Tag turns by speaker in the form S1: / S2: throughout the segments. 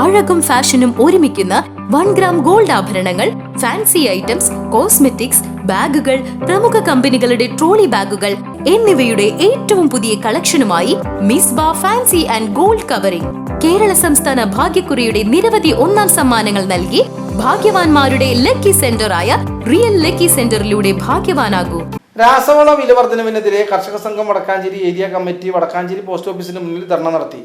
S1: അഴകും ഫാഷനും ഒരുമിക്കുന്ന one gram gold ആഭരണങ്ങൾ ഫാൻസി ഐറ്റംസ് കോസ്മെറ്റിക്സ് ബാഗുകൾ പ്രമുഖ കമ്പനികളുടെ ട്രോളി ബാഗുകൾ എന്നിവയുടെ ഏറ്റവും പുതിയ കളക്ഷനുമായി മിസ് ബാ fancy and gold covering. Kerala സംസ്ഥാന ഭാഗ്യക്കുറിയുടെ നിരവധി ഒന്നാം സമ്മാനങ്ങൾ നൽകി ഭാഗ്യവാന്മാരുടെ ലക്കി സെന്ററായ റിയൽ ലക്കി സെന്ററിലൂടെ ഭാഗ്യവാനാകൂ.
S2: രാസവള വില വർധനവിനെതിരെ കർഷക സംഘം Vadakkanchery area committee Vadakkanchery post ഓഫീസിന് മുന്നിൽ ധർണ നടത്തി.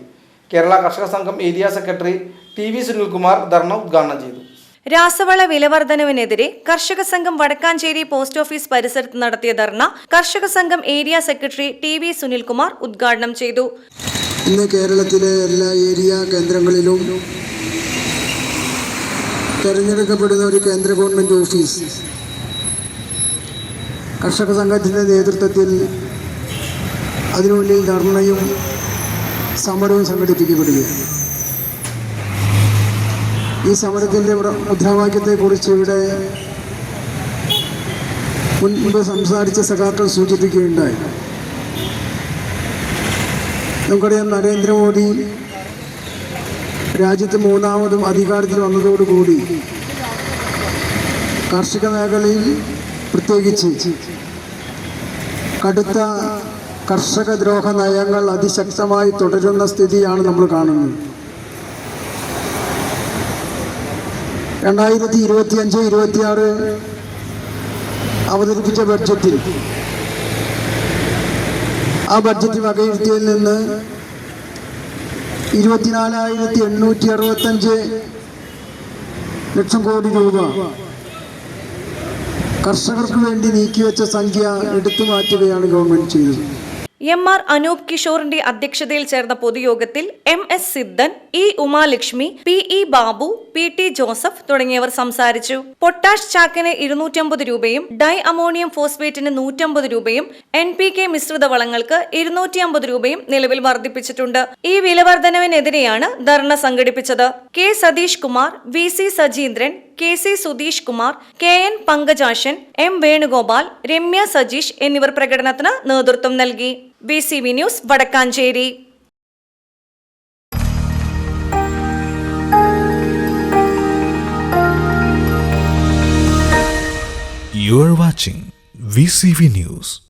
S2: കേരള കർഷക സംഘം area secretary T V Sunilkumar dharna ഉദ്ഘാടനം ചെയ്തു.
S3: രാസവള വിലവർധനവിനെതിരെ കർഷക സംഘം വടക്കാഞ്ചേരി പോസ്റ്റ് ഓഫീസ് പരിസരത്ത് നടത്തിയ ധർണ കർഷക സംഘം area secretary T V Sunilkumar ഉദ്ഘാടനം ചെയ്തു.
S4: ഇന്ന് കേരളത്തിലെ എല്ലാ ഏരിയ കേന്ദ്രങ്ങളിലും തിരഞ്ഞെടുക്കപ്പെടുന്ന ഒരു കേന്ദ്ര ഗവൺമെന്റ് ഓഫീസ് കർഷക സംഘത്തിന്റെ നേതൃത്വത്തിൽ അതിനുള്ളിൽ ധർണയും സമരവും സംഘടിപ്പിക്കപ്പെടുകയാണ്. ഈ സമരത്തിന്റെ മുദ്രാവാക്യത്തെക്കുറിച്ച് ഇവിടെ മുൻപ് സംസാരിച്ച സഖാക്കൾ സൂചിപ്പിക്കുകയുണ്ടായി. നമുക്കറിയാം നരേന്ദ്രമോദി രാജ്യത്ത് മൂന്നാമതും അധികാരത്തിൽ വന്നതോടുകൂടി കാർഷിക മേഖലയിൽ പ്രത്യേകിച്ച് കടുത്ത കർഷക ദ്രോഹ നയങ്ങൾ അതിശക്തമായി തുടരുന്ന സ്ഥിതിയാണ് നമ്മൾ കാണുന്നത്. രണ്ടായിരത്തി ഇരുപത്തിയഞ്ച് ഇരുപത്തിയാറ് അവതരിപ്പിച്ച ബഡ്ജറ്റിൽ ആ ബഡ്ജറ്റ് വകയിരുത്തിയിൽ നിന്ന് ഇരുപത്തിനാലായിരത്തി എണ്ണൂറ്റി അറുപത്തഞ്ച് ലക്ഷം കോടി രൂപ കർഷകർക്ക് വേണ്ടി നീക്കിവെച്ച സംഖ്യ എടുത്തു മാറ്റുകയാണ് ഗവൺമെന്റ് ചെയ്തത്.
S3: എം ആർ അനൂപ് കിഷോറിന്റെ അധ്യക്ഷതയിൽ ചേർന്ന പൊതുയോഗത്തിൽ M S Siddhan E Umalakshmi P E Babu P T Joseph തുടങ്ങിയവർ സംസാരിച്ചു. പൊട്ടാഷ് ചാക്കിന് ഇരുന്നൂറ്റമ്പത് രൂപയും ഡൈ അമോണിയം ഫോസ്ഫേറ്റിന് നൂറ്റമ്പത് രൂപയും എൻ പി കെ മിശ്രിത വളങ്ങൾക്ക് ഇരുന്നൂറ്റിയമ്പത് രൂപയും നിലവിൽ വർദ്ധിപ്പിച്ചിട്ടുണ്ട്. ഈ വിലവർദ്ധനവിനെതിരെയാണ് ധർണ സംഘടിപ്പിച്ചത്. K Sathish Kumar V C Sajeendran K C Sudheesh Kumar K N Pankajashan M Venugopal Ramya Sajeesh എന്നിവർ പ്രകടനത്തിന് നേതൃത്വം നൽകി B C V news Vadakkanchery
S5: You are watching VCV News.